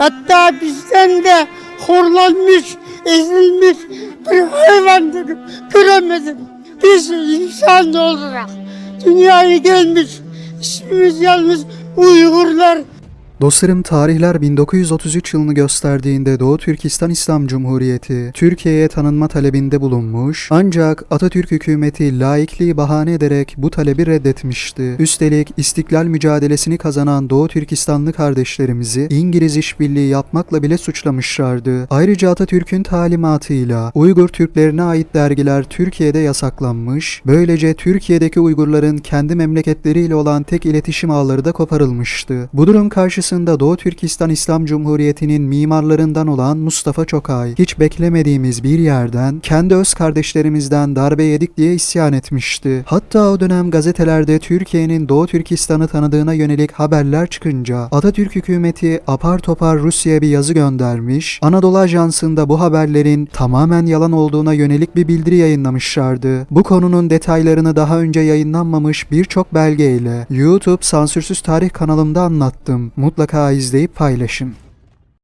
Hatta bizden de horlanmış, ezilmiş bir hayvandır. Göremedim. Biz insan olarak dünyaya gelmiş. İsmimiz yalnız Uygurlar. Dostlarım tarihler 1933 yılını gösterdiğinde Doğu Türkistan İslam Cumhuriyeti Türkiye'ye tanınma talebinde bulunmuş ancak Atatürk hükümeti laikliği bahane ederek bu talebi reddetmişti. Üstelik istiklal mücadelesini kazanan Doğu Türkistanlı kardeşlerimizi İngiliz işbirliği yapmakla bile suçlamışlardı. Ayrıca Atatürk'ün talimatıyla Uygur Türklerine ait dergiler Türkiye'de yasaklanmış, böylece Türkiye'deki Uygurların kendi memleketleriyle olan tek iletişim ağları da koparılmıştı. Bu durum karşısında Doğu Türkistan İslam Cumhuriyeti'nin mimarlarından olan Mustafa Çokay, hiç beklemediğimiz bir yerden kendi öz kardeşlerimizden darbe yedik diye isyan etmişti. Hatta o dönem gazetelerde Türkiye'nin Doğu Türkistan'ı tanıdığına yönelik haberler çıkınca Atatürk hükümeti apar topar Rusya'ya bir yazı göndermiş, Anadolu Ajansı'nda bu haberlerin tamamen yalan olduğuna yönelik bir bildiri yayınlamışlardı. Bu konunun detaylarını daha önce yayınlanmamış birçok belgeyle YouTube Sansürsüz Tarih kanalımda anlattım. Mutlaka izleyip paylaşın.